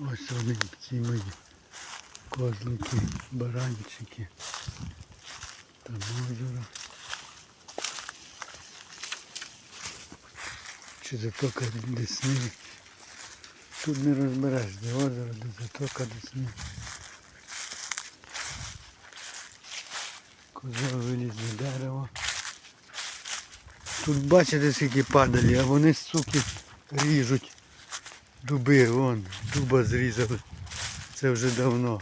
Ось вони ці мої козлики, баранчики. Там озеро. Чи затока Десни. Тут не розбереш, де озеро, де затока Десни. Козел виліз на дерево. Тут бачите скільки падалі, а вони суки ріжуть дуби, вон, дуба зрізали. Це вже давно.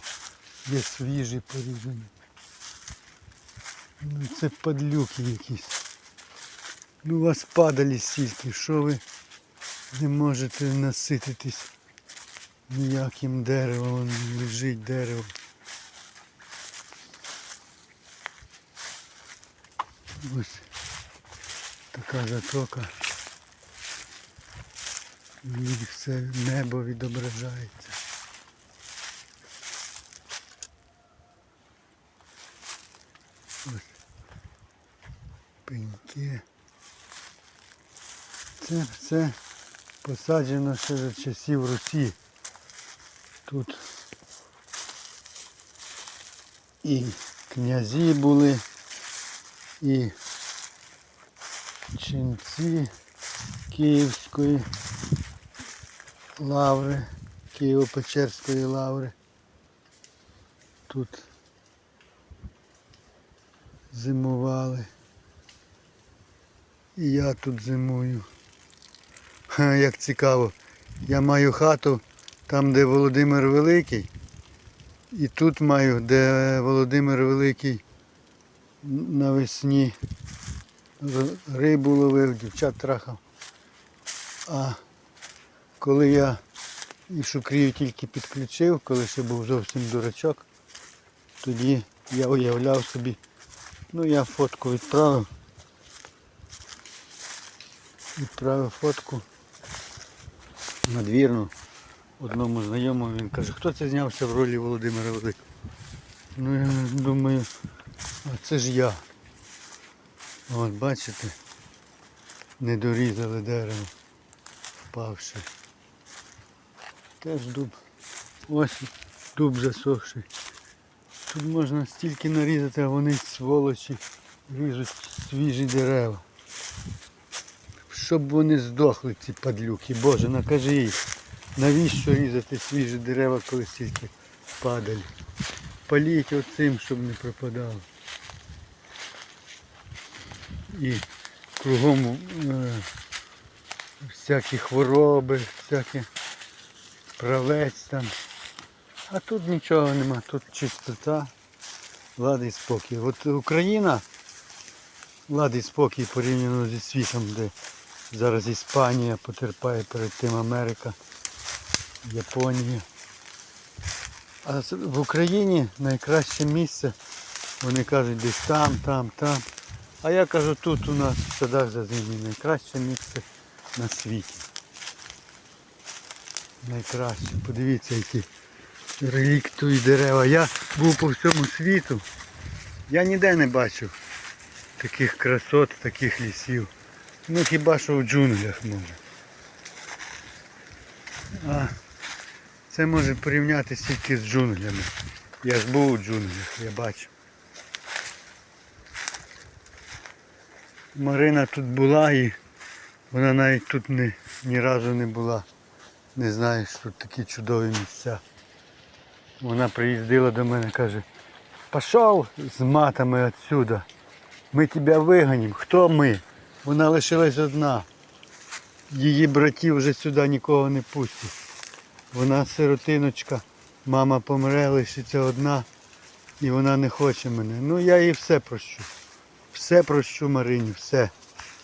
Є свіжі порізані. Ну це падлюки якісь. Ну у вас падалі стільки, що ви не можете насититись ніяким деревом, лежить дерево. Ось така затока. В ній все небо відображається. Ось пеньки. Це все посаджено ще за часів Русі. Тут і князі були, і ченці Київської лаври, Києво-Печерської лаври. Тут зимували. І я тут зимую. Ха, як цікаво. Я маю хату там, де Володимир Великий. І тут маю, де Володимир Великий навесні рибу ловив, дівчат трахав. А коли я і шукрію тільки підключив, коли ще був зовсім дурачок, тоді я уявляв собі, ну я фотку відправив. Відправив фотку надвірну одному знайомому. Він каже, хто це знявся в ролі Володимира Великого? Ну я думаю, а це ж я. От бачите, не дорізали дерево, впавши. Теж дуб. Ось дуб засохший. Тут можна стільки нарізати, а вони сволочі ріжуть свіжі дерева. Щоб вони здохли, ці падлюки. Боже, накажи їх. Навіщо різати свіжі дерева, коли стільки падаль? Паліть оцим, щоб не пропадало. І кругом е, всякі хвороби, всякі правець там. А тут нічого нема, тут чистота, лад і спокій. От Україна, лад і спокій порівняно зі світом, де зараз Іспанія потерпає перед тим Америка, Японія. А в Україні найкраще місце, вони кажуть, десь там, там, там. А я кажу, тут у нас в садах за зимі найкраще місце на світі. Найкраще. Подивіться, які реліктові дерева. Я був по всьому світу. Я ніде не бачив таких красот, таких лісів. Ну хіба що в джунглях може. А це може порівнятися тільки з джунглями. Я ж був у джунглях, я бачу. Марина тут була і вона навіть тут не, ні разу не була. Не знає, що тут такі чудові місця. Вона приїздила до мене, каже, пішов з матами отсюда. Ми тебе виганім. Хто ми? Вона лишилась одна. Її братів вже сюди нікого не пустять. Вона сиротиночка, мама помре, лишиться одна і вона не хоче мене. Ну я їй все прощу. Все прощу Марині, все.